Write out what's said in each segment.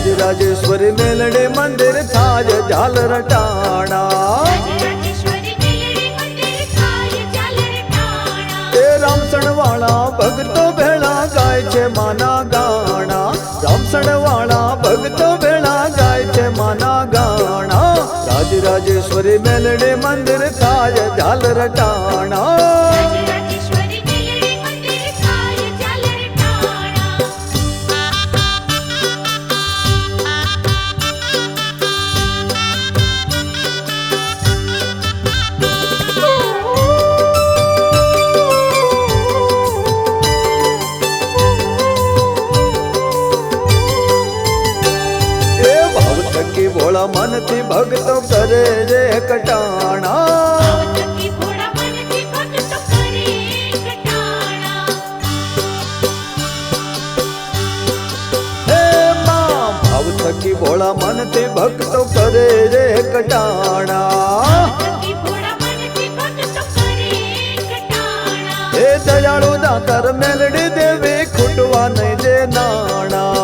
રાજરાજેશ્વરી રાજેશ્વર ને મેલડી મંદિર થાય ઝાલ રટાણા એ રામસણ વાળા ભક્તો ભેળા ગાય છે માના ગાણા રામસણ વાળા ભક્તો ભેળા ગાય છે માના ગાણા રાજરાજેશ્વરી મેલડે મંદિર થાય ઝાલ ટાણા થકી ભોળા મનથી ભક્તો કરે રે કટાણા. થકી ભોળા મનથી ભક્તો કરે રે કટાણા. હે દયાળુ દાતર મેલડી દેવી ખૂટવા નહીં દે નાણા.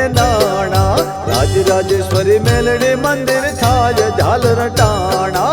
દે નાણા રાજરાજેશ્વરી મેલડી મંદિર થાય ઝાલર ટાણા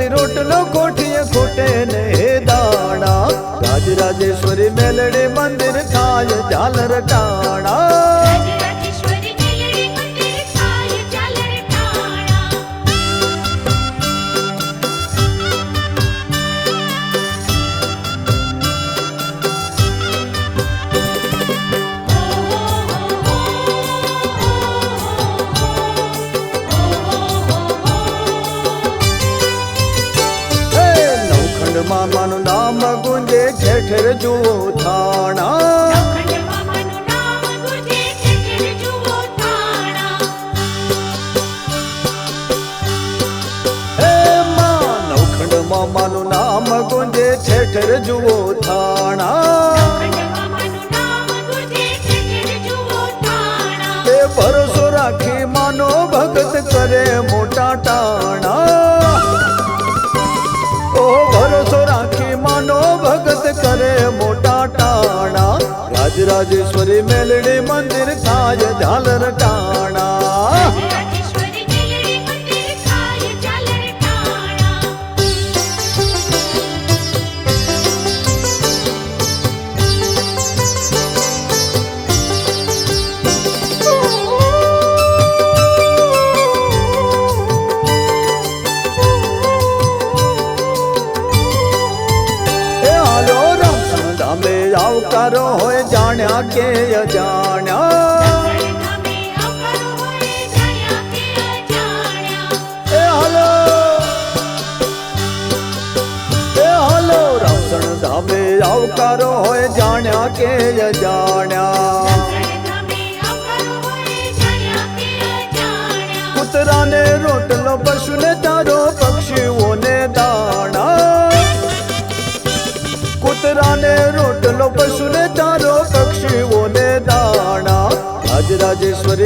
ખંતથી રોટલો કોઠીએ ખૂટે નહીં દાણા રાજરાજેશ્વરી મેલડી મંદિર થાય ઝાલર ટાણા જુઓ થાણા. નવખંડ મામાનું નામ ગુંજે ખેતર જુઓ થાણા હે માં, નવખંડ મામાનું નામ ગુંજે ઠેઠર જુઓ થાણા. રાજરાજેશ્વરી મેલડી મંદિર થાય ઝાલર ટાણા के अजाना हलो। करो हो जाना के अजाना कुतरा ने रोटलो पशु ने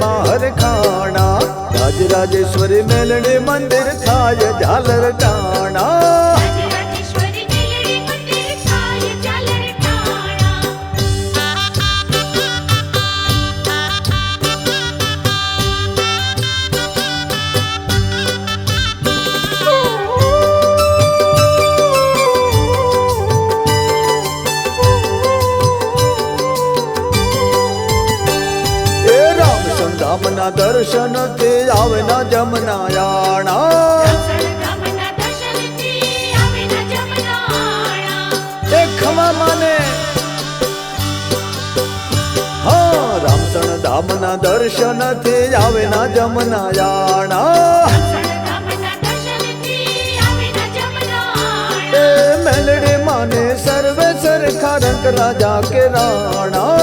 જોઈ ખાણા. રાજ રાજેશ્વરી મેલડી મંદિર થાય ઝાલર ટાણા. સંધામના દર્શનથી આવે ના જમનાયાણા સળગામના દર્શનથી આવે ન જમનાણા એ ખમા માને હા રામસણ ધામના દર્શનથી આવે ના જમનાયાણા સળગામના દર્શનથી આવે ન જમનાણા એ મેલડી માને સર્વે સરખા રંગ રાજા કે રાણા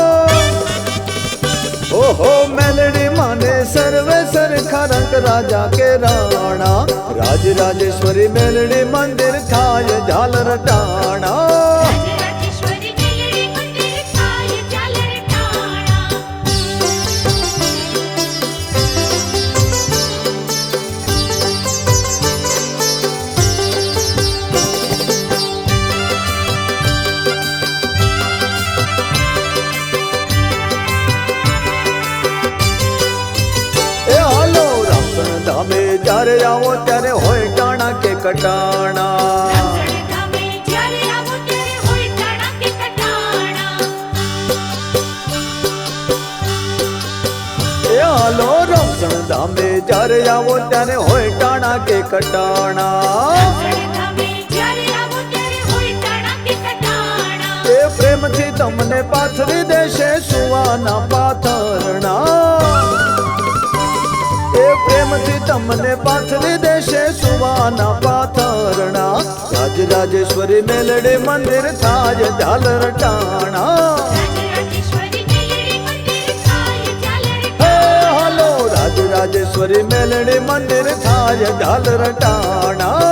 રંગ રાજા કે રાણા રાજ રાજેશ્વરી મેલડી મંદિર થાય ઝાલર ટાણા આવો ત્યારે હોય ટાણા કે કટાણા સળગામે જ્યારે આવો ત્યારે હોય ટાણા કે કટાણા એ હાલો રામસણ ધામે જ્યારે આવો ત્યારે હોય ટાણા કે કટાણા સળગામે જ્યારે આવો ત્યારે હોય ટાણા કે કટાણા એ પ્રેમથી તમને પાથરી દેશે રાજેશ્વરી મેલડે મંદિર થાય ઝાલર ટાણા હાલો રાજ રાજેશ્વરી મેલડે મંદિર થાય ઝાલર ટાણા